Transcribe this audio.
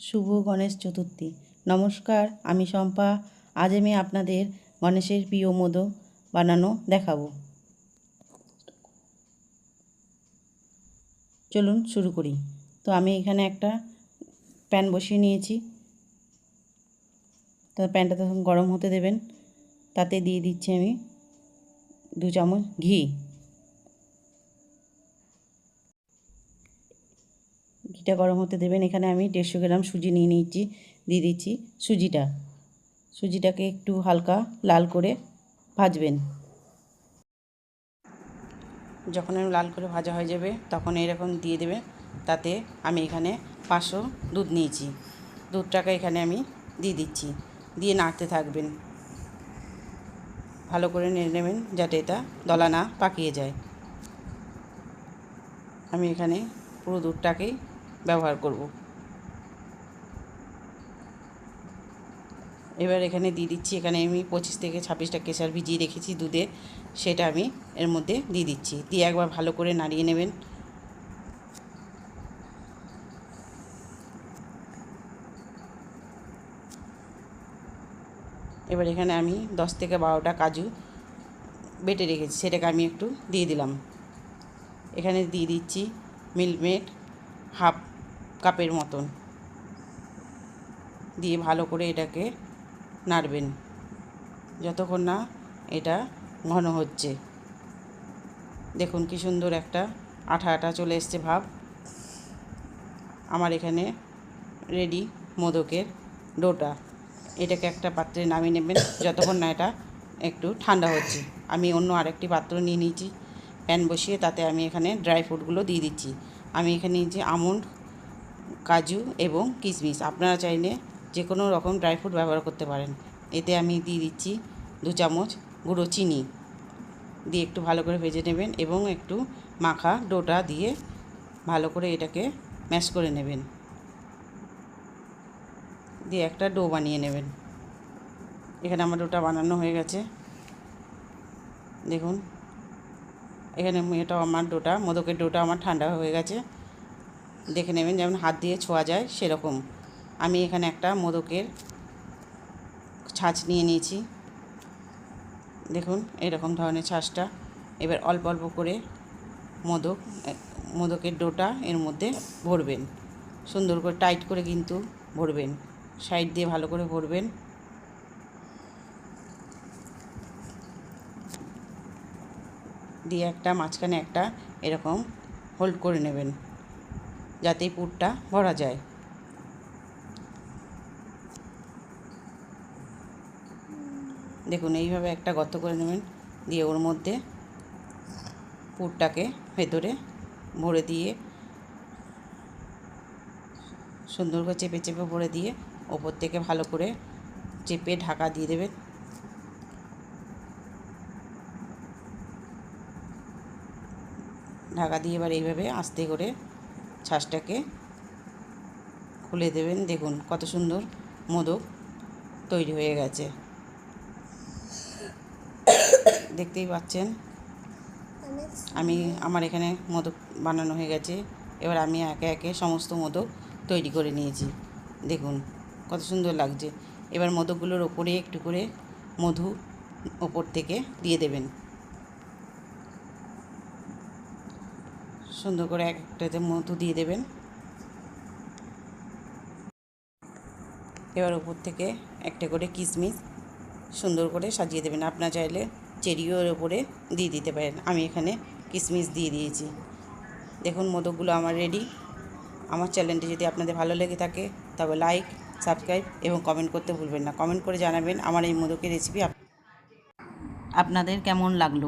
শুভ গণেশ চতুর্থী। নমস্কার, আমি শম্পা। আজ আমি আপনাদের গণেশের প্রিয় মোদক বানানো দেখাবো। চলুন শুরু করি। তো আমি এখানে একটা প্যান বসিয়ে নিয়েছি। তো প্যানটা তখন গরম হতে দেবেন। তাতে দিয়ে দিচ্ছি আমি দু চামচ ঘি। ঘিটা গরম হতে দেবেন। এখানে আমি দেড়শো গ্রাম সুজি নিয়ে নিচ্ছি দিয়ে দিচ্ছি সুজিটা। সুজিটাকে একটু হালকা লাল করে ভাজবেন। যখন এরকম লাল করে ভাজা হয়ে যাবে, তখন এরকম দিয়ে দেবে। তাতে আমি এখানে পাঁচশো দুধ নিয়েছি। দুধটাকে এখানে আমি দিয়ে দিচ্ছি। দিয়ে নাড়তে থাকবেন। ভালো করে নেড়ে নেবেন যাতে এটা দলা না পাকিয়ে যায়। আমি এখানে পুরো দুধটাকেই ব্যবহার করব। এবার এখানে দিয়ে দিচ্ছি, এখানে আমি পঁচিশ থেকে ছাব্বিশটা কেশার ভিজিয়ে রেখেছি দুধে, সেটা আমি এর মধ্যে দিয়ে দিচ্ছি। দিয়ে একবার ভালো করে নাড়িয়ে নেবেন। এবার এখানে আমি দশ থেকে বারোটা কাজু বেটে রেখেছি, সেটাকে আমি একটু দিয়ে দিলাম। এখানে দিয়ে দিচ্ছি মিল্কমেড হাফ কাপের মতন। দিয়ে ভালো করে এটাকে নাড়বেন। যতক্ষণ না এটা ঘন হচ্ছে। দেখুন কি সুন্দর একটা আঠা আঠা চলে এসছে ভাব। আমার এখানে রেডি মোদকের ডোটা। এটাকে একটা পাত্রে নামিয়ে নেবেন, যতক্ষণ না এটা একটু ঠান্ডা হচ্ছে। আমি অন্য আরেকটি পাত্র নিয়ে নিয়েছি, প্যান বসিয়ে তাতে আমি এখানে ড্রাই ফ্রুটগুলো দিয়ে দিচ্ছি। আমি এখানে নিয়েছি আমন্ড কাজু এবং কিশমিশ। আপনারা চাইলে যে কোনো রকম ড্রাই ফ্রুট ব্যবহার করতে পারেন। এতে আমি দিয়ে দিচ্ছি দু চামচ গুঁড়ো চিনি। দিয়ে একটু ভালো করে ভেজে নেবেন এবং একটু মাখা ডোটা দিয়ে ভালো করে এটাকে ম্যাশ করে নেবেন। দিয়ে একটা ডো বানিয়ে নেবেন। এখানে আমার ডোটা বানানো হয়ে গেছে। দেখুন, এখানে এটা আমার ডোটা মোদকের ডোটা আমার ঠান্ডা হয়ে গেছে। দেখে নেবেন যেমন হাত দিয়ে ছোঁয়া যায় সেরকম। আমি এখানে একটা মোদকের ছাঁচ নিয়ে নিয়েছি। দেখুন, এরকম ধরনের ছাঁচটা। এবার অল্প অল্প করে মোদক, মোদকের ডোটা এর মধ্যে ভরবেন। সুন্দর করে টাইট করে কিন্তু ভরবেন। সাইড দিয়ে ভালো করে ভরবেন। দিয়ে একটা মাঝখানে একটা এরকম হোল্ড করে নেবেন। যাতে পুরটা ভরা যায়। দেখুন, এইভাবে একটা গর্ত করে নেবেন, দিয়ে ওর মধ্যে পুরটাকে ভেতরে ভরে দিয়ে, সুন্দর করে চেপে চেপে ভরে দিয়ে ওপর থেকে ভালো করে চেপে ঢাকা দিয়ে দেবেন। ঢাকা দিয়ে এবার এইভাবে আস্তে করে ছাঁচটাকে খুলে দেবেন। দেখুন কত সুন্দর মোদক তৈরি হয়ে গেছে। দেখতেই পাচ্ছেন? আমি, আমার এখানে মোদক বানানো হয়ে গেছে। এবার আমি একে একে সমস্ত মোদক তৈরি করে নিয়েছি। দেখুন কত সুন্দর লাগছে। এবার মোদকগুলোর ওপরে একটু করে মধু ওপর থেকে দিয়ে দেবেন। সুন্দর করে এক একটাতে মধু দিয়ে দেবেন। এবার উপর থেকে একটা করে কিশমিশ সুন্দর করে সাজিয়ে দেবেন। আপনার চাইলে চেরিও এর উপরে দিয়ে দিতে পারেন। আমি এখানে কিশমিশ দিয়ে দিয়েছি। দেখুন মোদকগুলো আমার রেডি আমার চ্যানেলটি যদি আপনাদের ভালো লেগে থাকে, তবে লাইক সাবস্ক্রাইব এবং কমেন্ট করতে ভুলবেন না। কমেন্ট করে জানাবেন আমার এই মোদকের রেসিপি আপনাদের কেমন লাগল?